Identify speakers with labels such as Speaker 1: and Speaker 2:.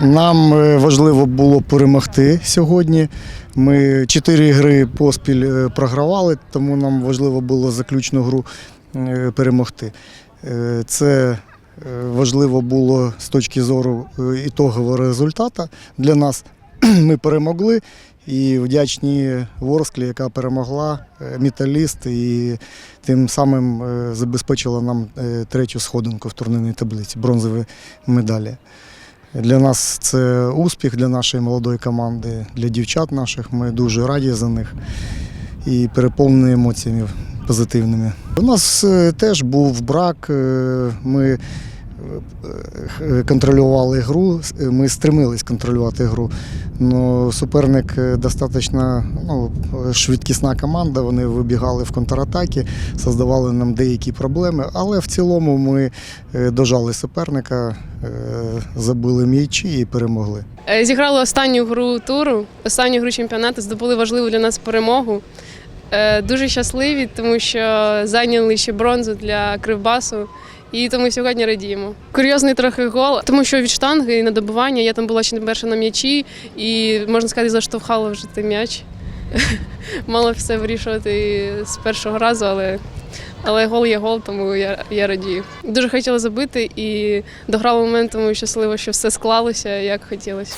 Speaker 1: Нам е, важливо було перемогти сьогодні. Ми чотири гри поспіль е, програвали, тому нам важливо було заключну гру е, перемогти. Це важливо було з точки зору ітогового результату для нас. Ми перемогли і вдячні Ворсклі, яка перемогла, металіст, і тим самим забезпечила нам третю сходинку в турнірній таблиці, бронзові медалі. Для нас це успіх для нашої молодої команди, для дівчат наших. Ми дуже раді за них і переповнені емоціями позитивними. У нас е, теж був брак. е, Ми контролювали гру, е, ми стремились контролювати гру. Но суперник е, достатньо ну, швидкісна команда. Вони вибігали в контратаки, создавали нам деякі проблеми. Але в цілому ми е, дожали суперника, е, забили м'ячі і перемогли.
Speaker 2: Е, Зіграли останню гру туру, останню гру чемпіонату, здобули важливу для нас перемогу. Е, Дуже щасливі, тому що зайняли ще бронзу для Кривбасу. І тому сьогодні радіємо. Курйозний трохи гол, тому що від штанги і на добування я там була ще не перша на м'ячі, і можна сказати, заштовхала вже той м'яч. Мала все вирішувати з першого разу, але, але гол є гол, тому я, я радію. Дуже хотіла забити і дограла момент, тому щаслива, що все склалося як хотілося.